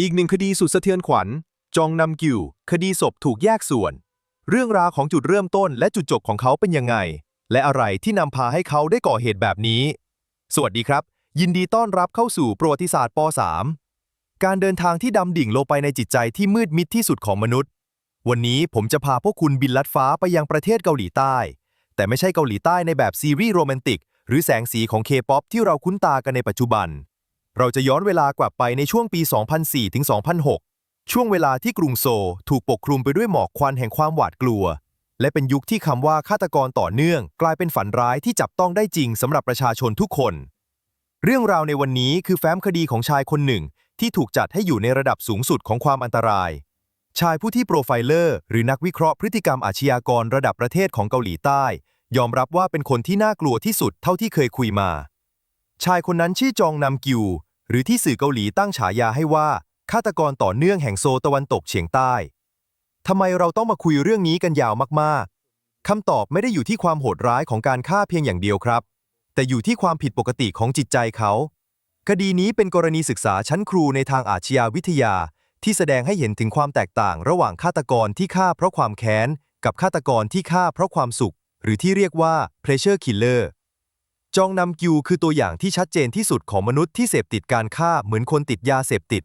อีกหนึ่งคดีสุดสะเทือนขวัญ จองนำกิว คดีศพถูกแยกส่วน เรื่องราวของจุดเริ่มต้นและจุดจบของเขาเป็นยังไง และอะไรที่นำพาให้เขาได้ก่อเหตุแบบนี้ สวัสดีครับ ยินดีต้อนรับเข้าสู่ประวัติศาสตร์ป .3 การเดินทางที่ดำดิ่งลงไปในจิตใจที่มืดมิดที่สุดของมนุษย์ วันนี้ผมจะพาพวกคุณบินลัดฟ้าไปยังประเทศเกาหลีใต้ แต่ไม่ใช่เกาหลีใต้ในแบบซีรีส์โรแมนติก หรือแสงสีของเคป๊อปที่เราคุ้นตากันในปัจจุบัน เราจะย้อนเวลากลับไปในช่วงปี 2004ถึง2006 ช่วงเวลาที่กรุงโซลถูกปกคลุมไปด้วยหมอกควันแห่งความหวาดกลัว และเป็นยุคที่คำว่าฆาตกรต่อเนื่อง กลายเป็นฝันร้ายที่จับต้องได้จริงสำหรับประชาชนทุกคน เรื่องราวในวันนี้คือแฟ้มคดีของชายคนหนึ่ง ที่ถูกจัดให้อยู่ในระดับสูงสุดของความอันตราย ชายผู้ที่โปรไฟเลอร์ หรือนักวิเคราะห์พฤติกรรมอาชญากรระดับประเทศของเกาหลีใต้ ยอมรับว่าเป็นคนที่น่ากลัวที่สุดเท่าที่เคยคุยมา ชายคนนั้นชื่อจองนำกิว หรือที่สื่อเกาหลีตั้งฉายาให้ว่าฆาตกรต่อเนื่องแห่งโซตะวันตกเฉียงใต้ทำไมเราต้องมาคุยเรื่องนี้กันยาวมากๆคำตอบไม่ได้อยู่ที่ความโหดร้ายของการฆ่าเพียงอย่างเดียวครับ แต่อยู่ที่ความผิดปกติของจิตใจเขา คดีนี้เป็นกรณีศึกษาชั้นครูในทางอาชญาวิทยา ที่แสดงให้เห็นถึงความแตกต่างระหว่างฆาตกรที่ฆ่าเพราะความแค้น กับฆาตกรที่ฆ่าเพราะความสุข หรือที่เรียกว่า pleasure killer จองนำกิวคือตัวอย่างที่ชัดเจนที่สุดของมนุษย์ที่เสพติดการฆ่าเหมือนคนติดยาเสพติด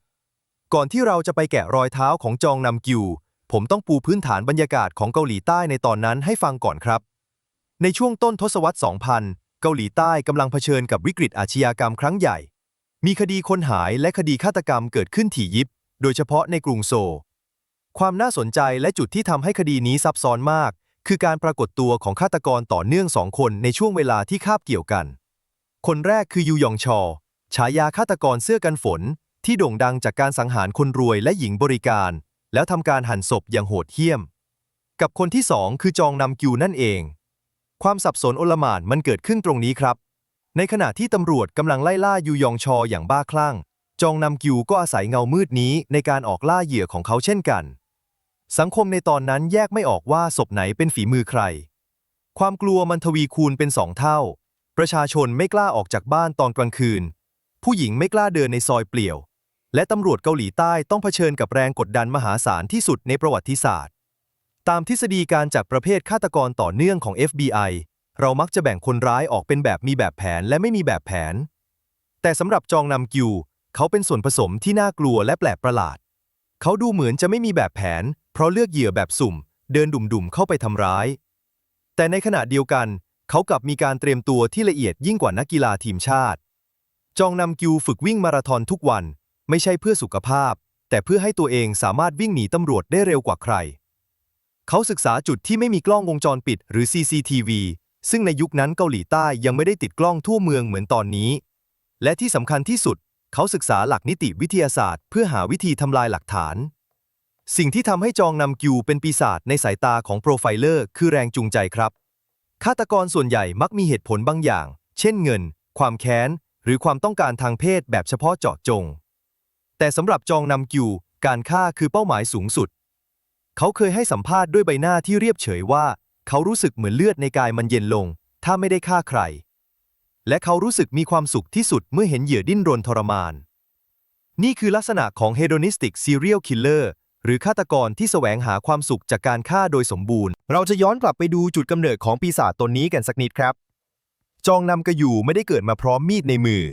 ก่อนที่เราจะไปแกะรอยเท้าของจองนำกิว ผมต้องปูพื้นฐานบรรยากาศของเกาหลีใต้ในตอนนั้นให้ฟังก่อนครับ ในช่วงต้นทศวรรษ 2000 เกาหลีใต้กำลังเผชิญกับวิกฤตอาชญากรรมครั้งใหญ่ มีคดีคนหายและคดีฆาตกรรมเกิดขึ้นถี่ยิบ โดยเฉพาะในกรุงโซลความน่าสนใจและจุดที่ทำให้คดีนี้ซับซ้อนมาก คือการปรากฏตัวของฆาตกรต่อเนื่องสองคนในช่วงเวลาที่คาบเกี่ยวกัน คนแรกคือยูยองชอ ฉายาฆาตกรเสื้อกันฝน ที่โด่งดังจากการสังหารคนรวยและหญิงบริการ แล้วทำการหั่นศพอย่างโหดเหี้ยม กับคนที่สองคือจองนำกิวนั่นเอง ความสับสนโอลหม่านมันเกิดขึ้นตรงนี้ครับ ในขณะที่ตำรวจกำลังไล่ล่ายูยองชออย่างบ้าคลั่ง จองนำกิวก็อาศัยเงามืดนี้ในการออกล่าเหยื่อของเขาเช่นกัน สังคมในตอนนั้นแยกไม่ออกว่าศพไหนเป็นฝีมือใคร ความกลัวมันทวีคูณเป็นสองเท่า ประชาชนไม่กล้าออกจากบ้านตอนกลางคืน ผู้หญิงไม่กล้าเดินในซอยเปลี่ยว และตำรวจเกาหลีใต้ต้องเผชิญกับแรงกดดันมหาศาลที่สุดในประวัติศาสตร์ ตามทฤษฎีการจัดประเภทฆาตกรต่อเนื่องของ FBI เรามักจะแบ่งคนร้ายออกเป็นแบบมีแบบแผนและไม่มีแบบแผน แต่สำหรับจองนำกิว เขาเป็นส่วนผสมที่น่ากลัวและแปลกประหลาด เขาดูเหมือนจะไม่มีแบบแผน เพราะเลือกเหยื่อแบบสุ่ม เดินดุ่มๆเข้าไปทำร้าย แต่ในขณะเดียวกัน เขากลับมีการเตรียมตัวที่ละเอียดยิ่งกว่านักกีฬาทีมชาติ จองนำกิวฝึกวิ่งมาราธอนทุกวัน ไม่ใช่เพื่อสุขภาพ แต่เพื่อให้ตัวเองสามารถวิ่งหนีตำรวจได้เร็วกว่าใคร เขาศึกษาจุดที่ไม่มีกล้องวงจรปิด หรือ CCTV ซึ่งในยุคนั้นเกาหลีใต้ยังไม่ได้ติดกล้องทั่วเมืองเหมือนตอนนี้ และที่สำคัญที่สุด เขาศึกษาหลักนิติวิทยาศาสตร์ เพื่อหาวิธีทำลายหลักฐาน สิ่งที่ทำให้จองนำกิวเป็นปีศาจในสายตาของโปรไฟเลอร์คือแรงจูงใจครับ ฆาตกรส่วนใหญ่มักมีเหตุผลบางอย่าง เช่นเงิน ความแค้น หรือความต้องการทางเพศแบบเฉพาะเจาะจง แต่สำหรับจองนำกิว การฆ่าคือเป้าหมายสูงสุด เขาเคยให้สัมภาษณ์ด้วยใบหน้าที่เรียบเฉยว่า เขารู้สึกเหมือนเลือดในกายมันเย็นลง ถ้าไม่ได้ฆ่าใคร และเขารู้สึกมีความสุขที่สุดเมื่อเห็นเหยื่อดิ้นรนทรมาน นี่คือลักษณะของ hedonistic serial killer หรือฆาตกรที่แสวงหาความสุขจากการฆ่าโดยสมบูรณ์ เราจะย้อนกลับไปดูจุดกำเนิดของปีศาจตนนี้กันสักนิดครับ จองนำกระอยู่ไม่ได้เกิดมาพร้อมมีดในมือ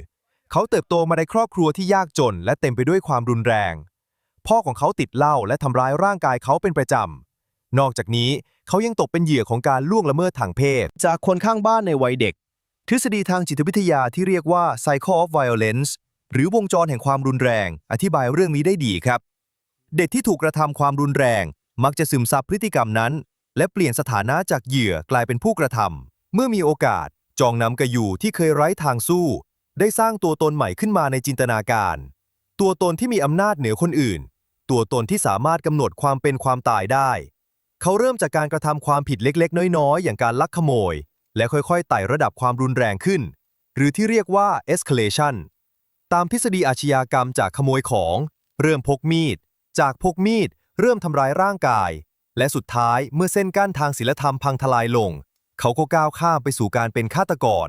เขาเติบโตมาในครอบครัวที่ยากจน และเต็มไปด้วยความรุนแรง พ่อของเขาติดเหล้าและทำร้ายร่างกายเขาเป็นประจำ นอกจากนี้เขายังตกเป็นเหยื่อของการล่วงละเมิดทางเพศ จากคนข้างบ้านในวัยเด็ก ทฤษฎีทางจิตวิทยาที่เรียกว่า cycle of violence หรือวงจรแห่งความรุนแรง อธิบายเรื่องนี้ได้ดีครับ เด็กที่ถูกกระทำความรุนแรง มักจะซึมซับพฤติกรรมนั้น และเปลี่ยนสถานะจากเหยื่อกลายเป็นผู้กระทำเมื่อมีโอกาส จองนำกระอยู่ที่เคยไร้ทางสู้ ได้สร้างตัวตนใหม่ขึ้นมาในจินตนาการ ตัวตนที่มีอำนาจเหนือคนอื่น ตัวตนที่สามารถกำหนดความเป็นความตายได้ เขาเริ่มจากการกระทำความผิดเล็กๆ น้อยๆ อย่างการลักขโมย และค่อยๆไต่ระดับความรุนแรงขึ้น หรือที่เรียกว่า escalation ตามทฤษฎีอาชญากรรมจากขโมยของ เริ่มพกมีด จากพกมีดเริ่มทำร้ายร่างกาย และสุดท้ายเมื่อเส้นกั้นทางศีลธรรมพังทลายลง เขาก็ก้าวข้ามไปสู่การเป็นฆาตกร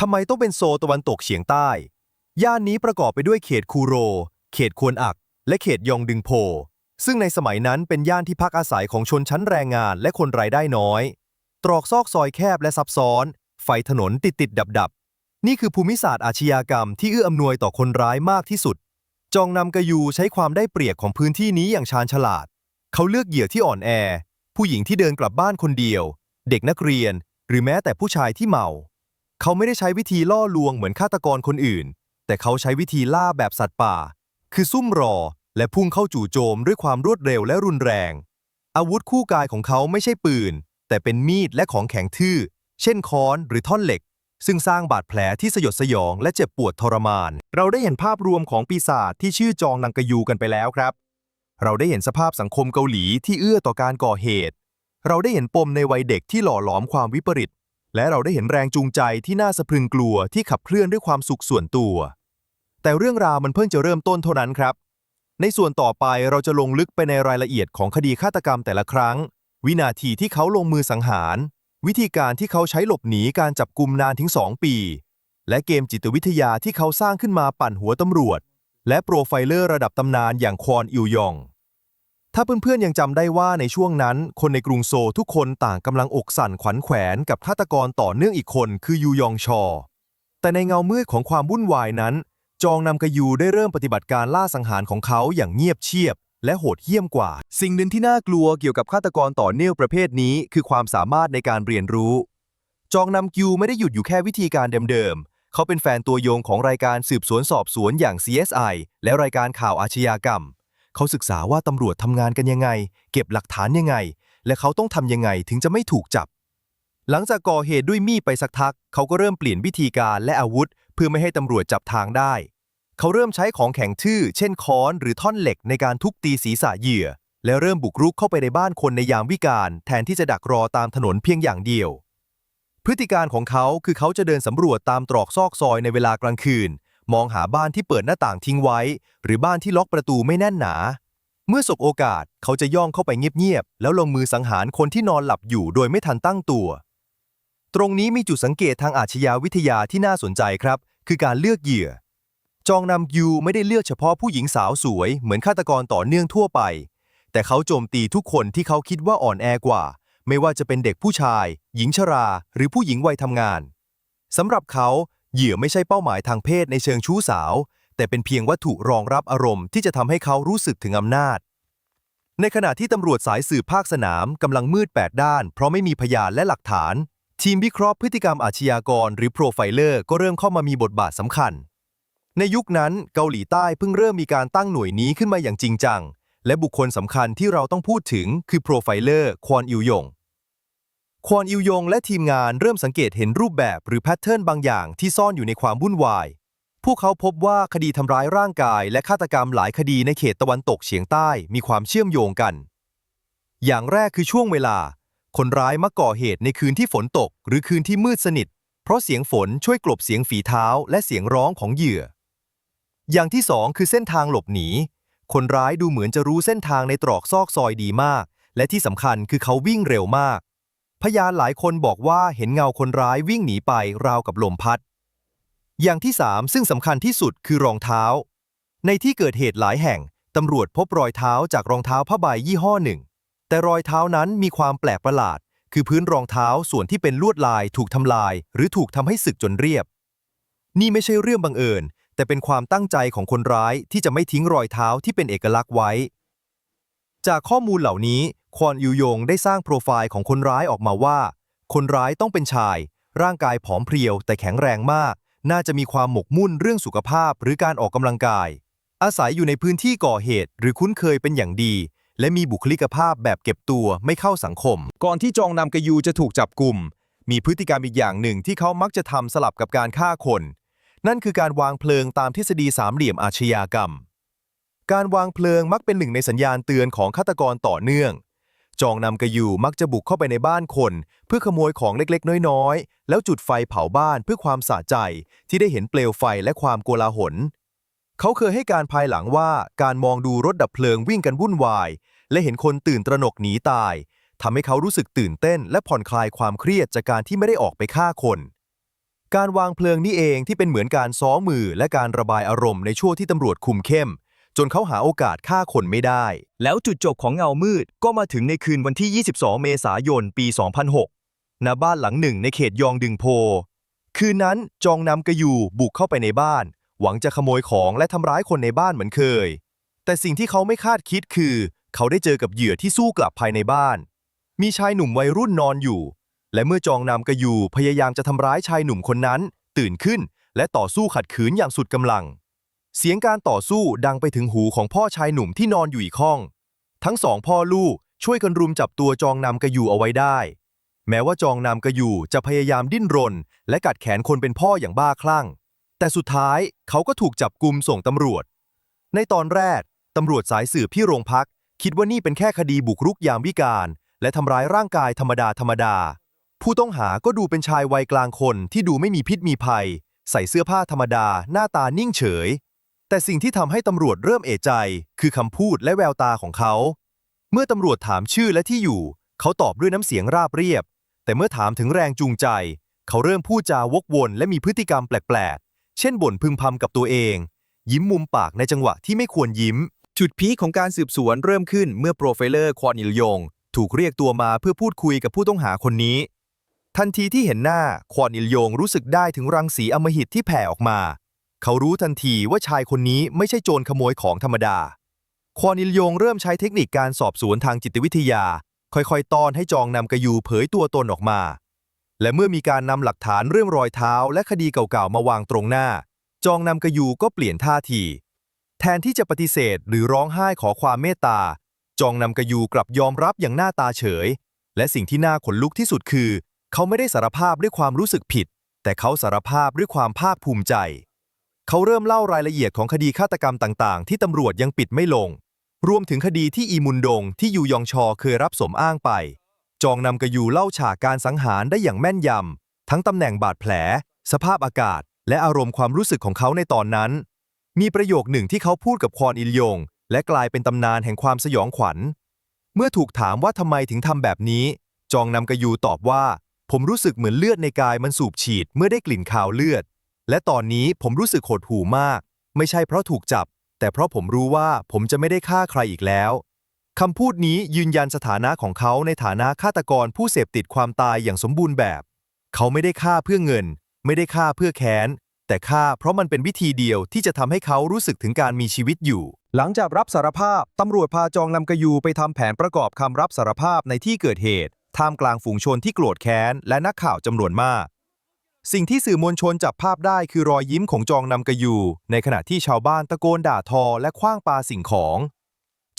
ทำไมต้องเป็นโซตะวันตกเฉียงใต้ ย่านนี้ประกอบไปด้วยเขตคูโร เขตควนอัก และเขตยองดึงโพ ซึ่งในสมัยนั้นเป็นย่านที่พักอาศัยของชนชั้นแรงงานและคนรายได้น้อย ตรอกซอกซอยแคบและซับซ้อน ไฟถนนติดติดดับดับนี่คือภูมิศาสตร์อาชญากรรมที่เอื้ออำนวยต่อคนร้ายมากที่สุด จองนำกะยูใช้ความได้เปรียบของพื้นที่นี้อย่างชาญฉลาด เขาเลือกเหยื่อที่อ่อนแอ ผู้หญิงที่เดินกลับบ้านคนเดียว เด็กนักเรียน หรือแม้แต่ผู้ชายที่เมา เขาไม่ได้ใช้วิธีล่อลวงเหมือนฆาตกรคนอื่น แต่เขาใช้วิธีล่าแบบสัตว์ป่า คือซุ่มรอ และพุ่งเข้าจู่โจมด้วยความรวดเร็วและรุนแรง อาวุธคู่กายของเขาไม่ใช่ปืน แต่เป็นมีดและของแข็งทื่อ เช่นค้อนหรือท่อนเหล็ก ซึ่งสร้างบาดแผลที่สยดสยองและเจ็บปวดทรมาน เราได้เห็นภาพรวมของปีศาจที่ชื่อจองนังกะยูกันไปแล้วครับ เราได้เห็นสภาพสังคมเกาหลีที่เอื้อต่อการก่อเหตุ เราได้เห็นปมในวัยเด็กที่หล่อหลอมความวิปริต และเราได้เห็นแรงจูงใจที่น่าสะพรึงกลัวที่ขับเคลื่อนด้วยความสุขส่วนตัว แต่เรื่องราวมันเพิ่งจะเริ่มต้นเท่านั้นครับ ในส่วนต่อไปเราจะลงลึกไปในรายละเอียดของคดีฆาตกรรมแต่ละครั้ง วินาทีที่เขาลงมือสังหาร วิธีการที่เขาใช้หลบหนีการจับกุมนานถึง 2 ปี และเกมจิตวิทยาที่เขาสร้างขึ้นมาปั่นหัวตำรวจ และโปรไฟเลอร์ระดับตำนานอย่างควอนอิวยอง ถ้าเพื่อนๆยังจำได้ว่าในช่วงนั้น คนในกรุงโซลทุกคนต่างกำลังอกสั่นขวัญแขวนกับฆาตกรต่อเนื่องอีกคนคือยูยองชอ แต่ในเงามืดของความวุ่นวายนั้น จองนำกยูได้เริ่มปฏิบัติการล่าสังหารของเขาอย่างเงียบเชียบ และโหดเหี้ยมกว่า สิ่งหนึ่งที่น่ากลัวเกี่ยวกับฆาตกรต่อเนื่องประเภทนี้ คือความสามารถในการเรียนรู้ จองนำกิวไม่ได้หยุดอยู่แค่วิธีการเดิมๆ เขาเป็นแฟนตัวยงของรายการสืบสวนสอบสวนอย่าง CSI และรายการข่าวอาชญากรรม เขาศึกษาว่าตำรวจทำงานกันยังไง เก็บหลักฐานยังไง และเขาต้องทำยังไงถึงจะไม่ถูกจับ หลังจากก่อเหตุด้วยมีดไปสักพัก เขาก็เริ่มเปลี่ยนวิธีการและอาวุธ เพื่อไม่ให้ตำรวจจับทางได้ เขาเริ่มใช้ของแข็งทื่อ เช่นค้อนหรือท่อนเหล็กในการทุบตีศีรษะเหยื่อ และเริ่มบุกรุกเข้าไปในบ้านคนในยามวิกาลแทนที่จะดักรอตามถนนเพียงอย่างเดียว พฤติการของเขาคือเขาจะเดินสำรวจตามตรอกซอกซอยในเวลากลางคืน มองหาบ้านที่เปิดหน้าต่างทิ้งไว้ หรือบ้านที่ล็อกประตูไม่แน่นหนา เมื่อสบโอกาสเขาจะย่องเข้าไปเงียบๆแล้วลงมือสังหารคนที่นอนหลับอยู่โดยไม่ทันตั้งตัว ตรงนี้มีจุดสังเกตทางอาชญาวิทยาที่น่าสนใจครับ คือการเลือกเหยื่อ จองนำยูไม่ได้เลือกเฉพาะผู้หญิงสาวสวย เหมือนฆาตกรต่อเนื่องทั่วไป แต่เขาโจมตีทุกคนที่เขาคิดว่าอ่อนแอกว่า ไม่ว่าจะเป็นเด็กผู้ชาย หญิงชรา หรือผู้หญิงวัยทำงานสำหรับเขาเหยื่อไม่ใช่เป้าหมายทางเพศในเชิงชู้สาว แต่เป็นเพียงวัตถุรองรับอารมณ์ที่จะทำให้เขารู้สึกถึงอำนาจ ในขณะที่ตำรวจสายสืบภาคสนามกำลังมืดแปดด้าน เพราะไม่มีพยานและหลักฐาน ทีมวิเคราะห์พฤติกรรมอาชญากร หรือโปรไฟเลอร์ก็เริ่มเข้ามามีบทบาทสำคัญ ในยุคนั้นเกาหลีใต้เพิ่งเริ่มมีการตั้งหน่วยนี้ขึ้นมาอย่างจริงจัง และบุคคลสำคัญที่เราต้องพูดถึงคือโปรไฟเลอร์ควอนอิวยงควอนอิวยงและทีมงานเริ่มสังเกตเห็นรูปแบบหรือแพทเทิร์นบางอย่างที่ซ่อนอยู่ในความวุ่นวาย พวกเขาพบว่าคดีทำร้ายร่างกาย และฆาตกรรมหลายคดีในเขตตะวันตกเฉียงใต้มีความเชื่อมโยงกัน อย่างแรกคือช่วงเวลา คนร้ายมักก่อเหตุในคืนที่ฝนตก หรือคืนที่มืดสนิท เพราะเสียงฝนช่วยกลบเสียงฝีเท้า และเสียงร้องของเหยื่อ อย่างที่สองคือเส้นทางหลบหนี คนร้ายดูเหมือนจะรู้เส้นทางในตรอกซอกซอยดีมาก และที่สำคัญคือเขาวิ่งเร็วมาก พยานหลายคนบอกว่าเห็นเงาคนร้ายวิ่งหนีไปราวกับลมพัด อย่างที่สามซึ่งสำคัญที่สุดคือรองเท้า ในที่เกิดเหตุหลายแห่งตำรวจพบรอยเท้าจากรองเท้าผ้าใบยี่ห้อหนึ่ง แต่รอยเท้านั้นมีความแปลกประหลาด คือพื้นรองเท้าส่วนที่เป็นลวดลายถูกทำลาย หรือถูกทำให้สึกจนเรียบ นี่ไม่ใช่เรื่องบังเอิญ แต่เป็นความตั้งใจของคนร้ายที่จะไม่ทิ้งรอยเท้าที่เป็นเอกลักษณ์ไว้ จากข้อมูลเหล่านี้ ควอนยูยงได้สร้างโปรไฟล์ของคนร้ายออกมาว่า คนร้ายต้องเป็นชาย ร่างกายผอมเพรียว แต่แข็งแรงมาก น่าจะมีความหมกมุ่นเรื่องสุขภาพหรือการออกกำลังกาย อาศัยอยู่ในพื้นที่ก่อเหตุ หรือคุ้นเคยเป็นอย่างดี และมีบุคลิกภาพแบบเก็บตัวไม่เข้าสังคม ก่อนที่จองนำกยูจะถูกจับกลุ่มมีพฤติกรรมอีกอย่างหนึ่งที่เขามักจะทำสลับกับการฆ่าคน นั่นคือการวางเพลิงตามทฤษฎีสามเหลี่ยมอาชญากรรม การวางเพลิงมักเป็นหนึ่งในสัญญาณเตือนของฆาตกรต่อเนื่อง จองนำกยูมักจะบุกเข้าไปในบ้านคน เพื่อขโมยของเล็กๆ น้อยๆ แล้วจุดไฟเผาบ้านเพื่อความสะใจ ที่ได้เห็นเปลวไฟและความโกลาหล เขาเคยให้การภายหลังว่าการมองดูรถดับเพลิงวิ่งกันวุ่นวาย และเห็นคนตื่นตระหนกหนีตายทำให้เขารู้สึกตื่นเต้น และผ่อนคลายความเครียดจากการที่ไม่ได้ออกไปฆ่าคน การวางเพลิงนี่เองที่เป็นเหมือนการซ้อมมือและการระบายอารมณ์ในช่วงที่ตำรวจคุมเข้ม จนเขาหาโอกาสฆ่าคนไม่ได้ แล้วจุดจบของเงามืดก็มาถึงในคืนวันที่ 22 เมษายน ปี 2006 ณ บ้านหลังหนึ่งในเขตยองดึงโพ คืนนั้นจองนำกระยูบุกเข้าไปในบ้าน หวังจะขโมยของและทำร้ายคนในบ้านเหมือนเคย แต่สิ่งที่เขาไม่คาดคิดคือ เขาได้เจอกับเหยื่อที่สู้กลับภายในบ้าน มีชายหนุ่มวัยรุ่นนอนอยู่ และเมื่อจองนำกระยูพยายามจะทำร้ายชายหนุ่มคนนั้น ตื่นขึ้น และต่อสู้ขัดขืนอย่างสุดกำลัง เสียงการต่อสู้ดังไปถึงหูของพ่อชายหนุ่มที่นอนอยู่อีกห้อง ทั้งสองพ่อลูกช่วยกันรุมจับตัวจองนำกระยูเอาไว้ได้ แม้ว่าจองนำกระยูจะพยายามดิ้นรน และกัดแขนคนเป็นพ่ออย่างบ้าคลั่ง แต่สุดท้ายเขาก็ถูกจับกุมส่งตำรวจ ในตอนแรกตำรวจสายสืบที่โรงพัก คิดว่านี่เป็นแค่คดีบุกรุกยามวิกาลและทำร้ายร่างกายธรรมดาธรรมดา ผู้ต้องหาก็ดูเป็นชายวัยกลางคนที่ดูไม่มีพิษมีภัย ใส่เสื้อผ้าธรรมดา หน้าตานิ่งเฉย แต่สิ่งที่ทำให้ตำรวจเริ่มเอะใจ คือคำพูดและแววตาของเขา เมื่อตำรวจถามชื่อและที่อยู่ เขาตอบด้วยน้ำเสียงราบเรียบ แต่เมื่อถามถึงแรงจูงใจ เขาเริ่มพูดจาวกวนและมีพฤติกรรมแปลกๆ เช่นบ่นพึมพำกับตัวเอง ยิ้มมุมปากในจังหวะที่ไม่ควรยิ้ม จุดพีคของการสืบสวนเริ่มขึ้นเมื่อโปรไฟเลอร์ควอนิลยง ถูกเรียกตัวมาเพื่อพูดคุยกับผู้ต้องหาคนนี้ ทันทีที่เห็นหน้า ควอนอิลยงรู้สึกได้ถึงรังสีอมหิตที่แผ่ออกมา เขารู้ทันทีว่าชายคนนี้ไม่ใช่โจรขโมยของธรรมดา ควอนอิลยงเริ่มใช้เทคนิคการสอบสวนทางจิตวิทยา ค่อยๆต้อนให้จองนำกระยูเผยตัวตนออกมา และเมื่อมีการนำหลักฐานเรื่องรอยเท้าและคดีเก่าๆมาวางตรงหน้า จองนำกระยูก็เปลี่ยนท่าที แทนที่จะปฏิเสธหรือร้องไห้ขอความเมตตา จองนำกระยูกลับยอมรับอย่างหน้าตาเฉย และสิ่งที่น่าขนลุกที่สุดคือ เขาไม่ได้สารภาพด้วยความรู้สึกผิด แต่เขาสารภาพด้วยความภาคภูมิใจ เขาเริ่มเล่ารายละเอียดของคดีฆาตกรรมต่างๆ ที่ตำรวจยังปิดไม่ลง รวมถึงคดีที่อีมุนดงที่ยูยองชอเคยรับสมอ้างไป จองนำกยูเล่าฉากการสังหารได้อย่างแม่นยำทั้งตำแหน่งบาดแผล สภาพอากาศ และอารมณ์ความรู้สึกของเขาในตอนนั้น มีประโยคหนึ่งที่เขาพูดกับควอนอิลยง และกลายเป็นตำนานแห่งความสยองขวัญ เมื่อถูกถามว่าทำไมถึงทำแบบนี้ จองนำกยูตอบว่า ผมรู้สึกเหมือนเลือดในกายมันสูบฉีดเมื่อได้กลิ่นคาวเลือด และตอนนี้ผมรู้สึกหดหู่มาก ไม่ใช่เพราะถูกจับ แต่เพราะผมรู้ว่าผมจะไม่ได้ฆ่าใครอีกแล้วคำพูดนี้ยืนยันสถานะของเขาในฐานะฆาตกรผู้เสพติดความตายอย่างสมบูรณ์แบบ เขาไม่ได้ฆ่าเพื่อเงิน ไม่ได้ฆ่าเพื่อแค้น แต่ฆ่าเพราะมันเป็นวิธีเดียวที่จะทำให้เขารู้สึกถึงการมีชีวิตอยู่ หลังจากรับสารภาพตำรวจพาจองนำกยูไปทำแผนประกอบคำรับสารภาพในที่เกิดเหตุ ท่ามกลางฝูงชนที่โกรธแค้น และนักข่าวจำนวนมาก สิ่งที่สื่อมวลชนจับภาพได้คือรอยยิ้มของจองนำกระยู ในขณะที่ชาวบ้านตะโกนด่าทอและคว้างปาสิ่งของ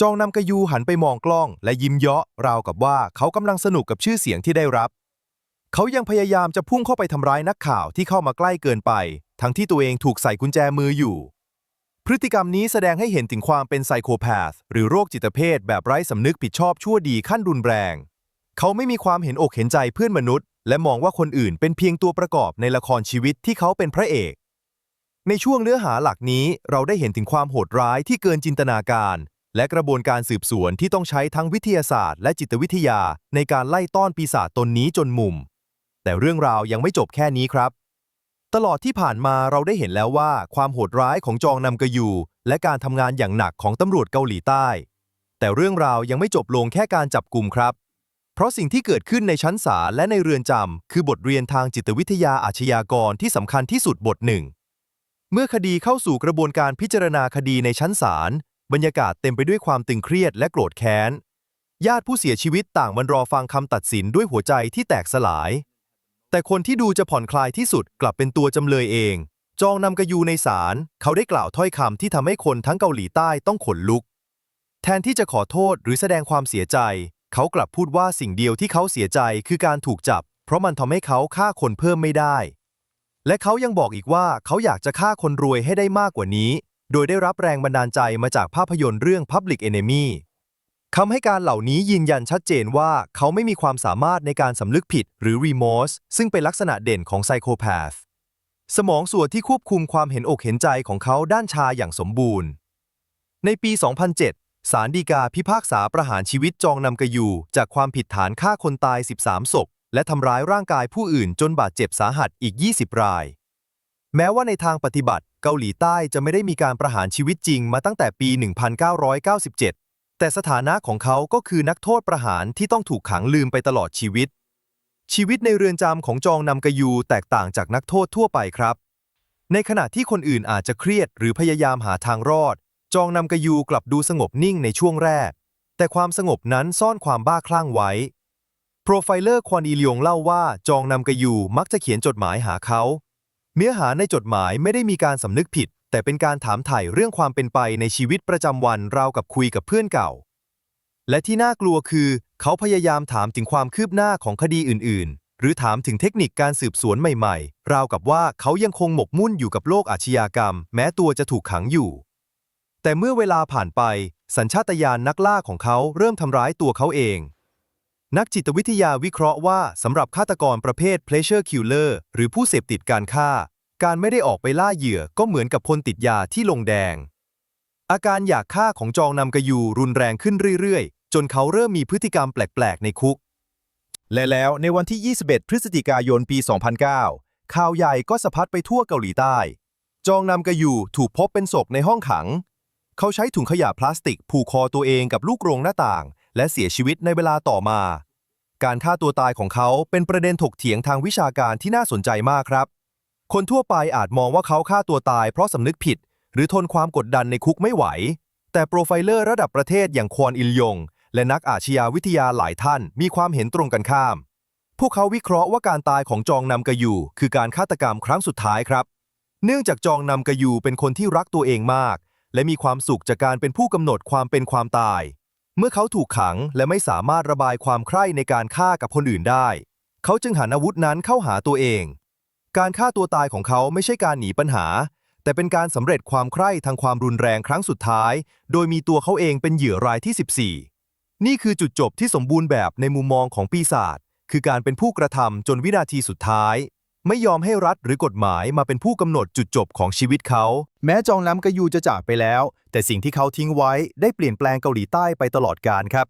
จองนำกระยูหันไปมองกล้อง และยิ้มเยาะราวกับว่าเขากำลังสนุกกับชื่อเสียงที่ได้รับ เขายังพยายามจะพุ่งเข้าไปทำร้ายนักข่าวที่เข้ามาใกล้เกินไป ทั้งที่ตัวเองถูกใส่กุญแจมืออยู่พฤติกรรมนี้แสดงให้เห็นถึงความเป็นไซโคแพธหรือโรคจิตเภทแบบไร้สำนึกผิดชอบชั่วดีขั้นรุนแรง เขาไม่มีความเห็นอกเห็นใจเพื่อนมนุษย์ และมองว่าคนอื่นเป็นเพียงตัวประกอบในละครชีวิตที่เขาเป็นพระเอก ในช่วงเนื้อหาหลักนี้เราได้เห็นถึงความโหดร้ายที่เกินจินตนาการ และกระบวนการสืบสวนที่ต้องใช้ทั้งวิทยาศาสตร์ และจิตวิทยาในการไล่ต้อนปีศาจตนนี้จนมุม แต่เรื่องราวยังไม่จบแค่นี้ครับ ตลอดที่ผ่านมาเราได้เห็นแล้วว่า ความโหดร้ายของจองนำกระยูและการทำงานอย่างหนักของตำรวจเกาหลีใต้ แต่เรื่องราวยังไม่จบลงแค่การจับกลุ่มครับ เพราะสิ่งที่เกิดขึ้นในชั้นศาลและในเรือนจำคือบทเรียนทางจิตวิทยาอาชญากรที่สำคัญที่สุดบทหนึ่ง เมื่อคดีเข้าสู่กระบวนการพิจารณาคดีในชั้นศาลบรรยากาศเต็มไปด้วยความตึงเครียดและโกรธแค้น ญาติผู้เสียชีวิตต่างมันรอฟังคำตัดสินด้วยหัวใจที่แตกสลาย แต่คนที่ดูจะผ่อนคลายที่สุดกลับเป็นตัวจำเลยเอง จองนำกระยูในศาลเขาได้กล่าวถ้อยคำที่ทำให้คนทั้งเกาหลีใต้ต้องขนลุก แทนที่จะขอโทษหรือแสดงความเสียใจ เขากลับพูดว่าสิ่งเดียวที่เขาเสียใจคือการถูกจับ เพราะมันทำให้เขาฆ่าคนเพิ่มไม่ได้ และเขายังบอกอีกว่าเขาอยากจะฆ่าคนรวยให้ได้มากกว่านี้ โดยได้รับแรงบันดาลใจมาจากภาพยนตร์เรื่อง Public Enemy คำให้การเหล่านี้ยืนยันชัดเจนว่าเขาไม่มีความสามารถในการสำนึกผิดหรือ remorse ซึ่งเป็นลักษณะเด่นของไซโคแพธสมองส่วนที่ควบคุมความเห็นอกเห็นใจของเขาด้านชาอย่างสมบูรณ์ ในปี 2007 ศาลฎีกาพิพากษาประหารชีวิตจองนำกยูจากความผิดฐานฆ่าคนตาย 13 ศพ และทำร้ายร่างกายผู้อื่นจนบาดเจ็บสาหัสอีก 20 ราย แม้ว่าในทางปฏิบัติ เกาหลีใต้จะไม่ได้มีการประหารชีวิตจริงมาตั้งแต่ปี 1997 แต่สถานะของเขาก็คือนักโทษประหารที่ต้องถูกขังลืมไปตลอดชีวิต ชีวิตในเรือนจำของจองนำกยูแตกต่างจากนักโทษทั่วไปครับ ในขณะที่คนอื่นอาจจะเครียดหรือพยายามหาทางรอด จองนำกะยูกลับดูสงบนิ่งในช่วงแรก แต่ความสงบนั้นซ่อนความบ้าคลั่งไว้ โปรไฟเลอร์ควอนอีเลียงเล่าว่าจองนำกะยูมักจะเขียนจดหมายหาเขา เนื้อหาในจดหมายไม่ได้มีการสำนึกผิด แต่เป็นการถามถ่ายเรื่องความเป็นไปในชีวิตประจำวันราวกับคุยกับเพื่อนเก่า และที่น่ากลัวคือ เขาพยายามถามถึงความคืบหน้าของคดีอื่น ๆ หรือถามถึงเทคนิคการสืบสวนใหม่ ๆ ราวกับว่าเขายังคงหมกมุ่นอยู่กับโลกอาชญากรรม แม้ตัวจะถูกขังอยู่ แต่เมื่อเวลาผ่านไป สัญชาตญาณนักล่าของเขาเริ่มทำร้ายตัวเขาเอง นักจิตวิทยาวิเคราะห์ว่าสำหรับฆาตกรประเภท pleasure killer หรือผู้เสพติดการฆ่า การไม่ได้ออกไปล่าเหยื่อก็เหมือนกับคนติดยาที่ลงแดง อาการอยากฆ่าของจองนำกะยูรุนแรงขึ้นเรื่อยๆ จนเขาเริ่มมีพฤติกรรมแปลกๆ ในคุก และแล้วในวันที่ 21 พฤศจิกายนปี 2009 ข่าวใหญ่ก็สะพัดไปทั่วเกาหลีใต้ จองนำกะยูถูกพบเป็นศพในห้องขัง เขาใช้ถุงขยะพลาสติกผูกคอตัวเองกับลูกกรงหน้าต่าง และเสียชีวิตในเวลาต่อมา การฆ่าตัวตายของเขาเป็นประเด็นถกเถียงทางวิชาการที่น่าสนใจมากครับ คนทั่วไปอาจมองว่าเขาฆ่าตัวตายเพราะสำนึกผิด หรือทนความกดดันในคุกไม่ไหว แต่โปรไฟเลอร์ระดับประเทศอย่างควอนอิลยง และนักอาชญาวิทยาหลายท่านมีความเห็นตรงกันข้าม พวกเขาวิเคราะห์ว่าการตายของจองนำกะยูคือการฆาตกรรมครั้งสุดท้ายครับ เนื่องจากจองนำกะยูเป็นคนที่รักตัวเองมาก และมีความสุขจากการเป็นผู้กำหนดความเป็นความตาย เมื่อเขาถูกขังและไม่สามารถระบายความใคร่ในการฆ่ากับคนอื่นได้ เขาจึงหันอาวุธนั้นเข้าหาตัวเอง การฆ่าตัวตายของเขาไม่ใช่การหนีปัญหา แต่เป็นการสำเร็จความใคร่ทางความรุนแรงครั้งสุดท้าย โดยมีตัวเขาเองเป็นเหยื่อรายที่ 14 นี่คือจุดจบที่สมบูรณ์แบบในมุมมองของปีศาจคือการเป็นผู้กระทำจนวินาทีสุดท้าย ไม่ยอมให้รัฐหรือกฎหมายมาเป็นผู้กำหนดจุดจบของชีวิตเขา แม้จองน้ำกยูจะจากไปแล้ว แต่สิ่งที่เขาทิ้งไว้ได้เปลี่ยนแปลงเกาหลีใต้ไปตลอดกาลครับ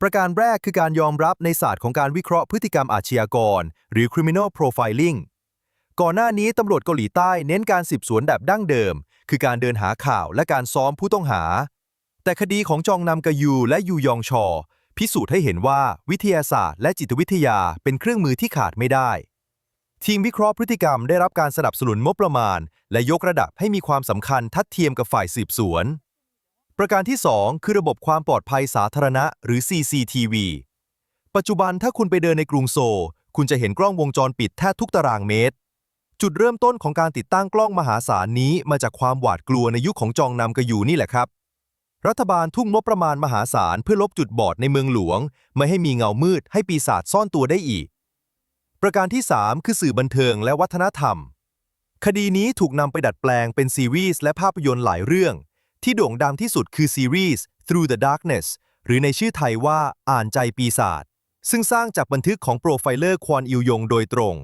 ประการแรกคือการยอมรับในศาสตร์ของการวิเคราะห์พฤติกรรมอาชญากร หรือ criminal profiling ก่อนหน้านี้ตำรวจเกาหลีใต้เน้นการสืบสวนแบบดั้งเดิม คือการเดินหาข่าวและการซ้อมผู้ต้องหา แต่คดีของจองนำกยูและยูยองชอ พิสูจน์ให้เห็นว่าวิทยาศาสตร์และจิตวิทยาเป็นเครื่องมือที่ขาดไม่ได้ ทีมวิเคราะห์พฤติกรรมได้รับการสนับสนุนงบประมาณ และยกระดับให้มีความสำคัญทัดเทียมกับฝ่ายสืบสวน ประการที่ 2 คือระบบความปลอดภัยสาธารณะ หรือ CCTV ปัจจุบันถ้าคุณไปเดินในกรุงโซลคุณจะเห็นกล้องวงจรปิดแทบทุกตารางเมตร จุดเริ่มต้นของการติดตั้งกล้องมหาศาลนี้มาจากความหวาดกลัวในยุคของจองนำกะยูนี่แหละครับ รัฐบาลทุ่มงบประมาณมหาศาลเพื่อลบจุดบอดในเมืองหลวง ไม่ให้มีเงามืดให้ปีศาจซ่อนตัวได้อีก ประการที่ 3 คือสื่อบันเทิงและวัฒนธรรม คดีนี้ถูกนำไปดัดแปลงเป็นซีรีส์และภาพยนตร์หลายเรื่อง ที่โด่งดังที่สุดคือซีรีส์ Through the Darkness หรือในชื่อไทยว่าอ่านใจปีศาจซึ่งสร้างจากบันทึกของโปรไฟเลอร์ควอนอิวยงโดยตรง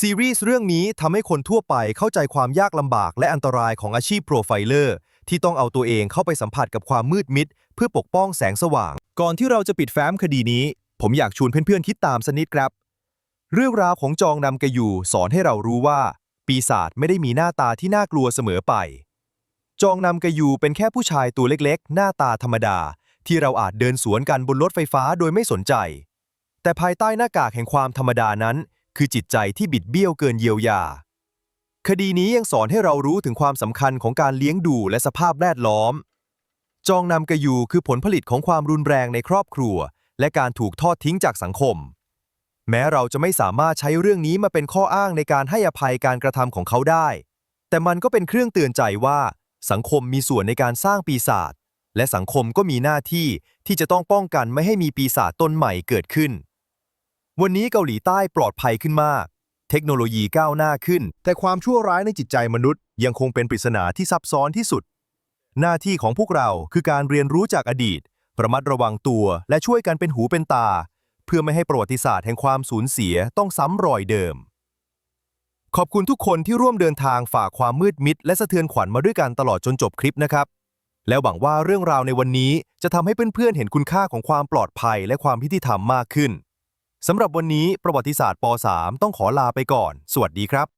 ซีรีส์เรื่องนี้ทำให้คนทั่วไปเข้าใจความยากลำบากและอันตรายของอาชีพโปรไฟเลอร์ที่ต้องเอาตัวเองเข้าไปสัมผัสกับความมืดมิด เพื่อปกป้องแสงสว่าง ก่อนที่เราจะปิดแฟ้มคดีนี้ ผมอยากชวนเพื่อนๆคิดตามสนิดครับ เรื่องราวของจองนำกะยูสอนให้เรารู้ว่า ปีศาจไม่ได้มีหน้าตาที่น่ากลัวเสมอไป จองนำกะยูเป็นแค่ผู้ชายตัวเล็กๆ หน้าตาธรรมดา ที่เราอาจเดินสวนกันบนรถไฟฟ้าโดยไม่สนใจ แต่ภายใต้หน้ากากแห่งความธรรมดานั้น คือจิตใจที่บิดเบี้ยวเกินเยียวยา คดีนี้ยังสอนให้เรารู้ถึงความสำคัญของการเลี้ยงดูและสภาพแวดล้อม จองนำกะยูคือผลผลิตของความรุนแรงในครอบครัว และการถูกทอดทิ้งจากสังคม แม้เราจะไม่สามารถใช้เรื่องนี้มาเป็นข้ออ้างในการให้อภัยการกระทำของเขาได้ แต่มันก็เป็นเครื่องเตือนใจว่า สังคมมีส่วนในการสร้างปีศาจและสังคมก็มีหน้าที่ที่จะต้องป้องกันไม่ให้มีปีศาจตนใหม่เกิดขึ้น วันนี้เกาหลีใต้ปลอดภัยขึ้นมาก เทคโนโลยีก้าวหน้าขึ้น แต่ความชั่วร้ายในจิตใจมนุษย์ ยังคงเป็นปริศนาที่ซับซ้อนที่สุด หน้าที่ของพวกเราคือการเรียนรู้จากอดีต ระมัดระวังตัวและช่วยกันเป็นหูเป็นตา เพื่อไม่ให้ประวัติศาสตร์แห่งความสูญเสียต้องซ้ำรอยเดิม ขอบคุณทุกคนที่ร่วมเดินทางฝ่าความมืดมิด และสะเทือนขวัญมาด้วยกันตลอดจนจบคลิปนะครับ แล้วหวังว่าเรื่องราวในวันนี้จะทำให้เพื่อนๆเห็นคุณค่าของความปลอดภัยและความพิธีธรรมมากขึ้นสำหรับวันนี้ประวัติศาสตร์ป .3 ต้องขอลาไปก่อน สวัสดีครับ